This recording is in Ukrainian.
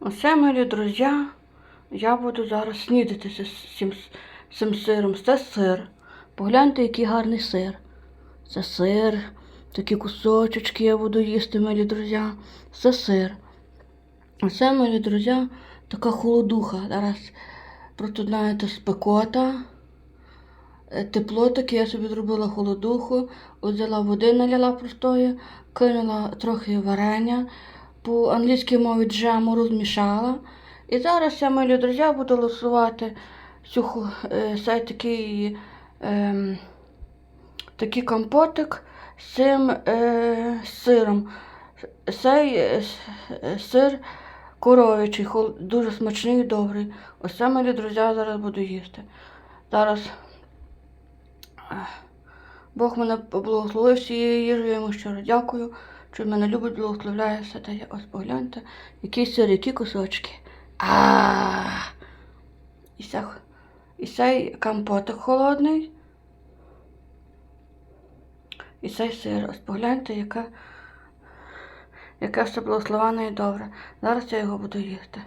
Оце, милі друзі, я буду зараз снідати з цим, цим сиром. Це сир. Погляньте, який гарний сир. Це сир. Такі кусочки я буду їсти, милі друзі. Це сир. Оце, милі друзі, така холодуха. Зараз просто знаєте, спекота. Е, Тепло таке, я собі зробила холодуху, взяла води, наляла простої, кинула трохи варення, по англійській мові джему розмішала. І зараз я, милі друзі, буду лосувати цю, е, цей такий, ем, такий компотик з цим е, сиром. Цей е, е, сир коров'ячий, дуже смачний і добрий. Ось це, милі друзі, зараз буду їсти. Зараз Бог мене благословив всією їжею, я йому щиро дякую, що мене любить, благословляє все я Ось погляньте, які сир, які кусочки. А І цей, і цей компотик холодний. І цей сир. Ось погляньте, яке, яке все благословенне і добре. Зараз я його буду їсти.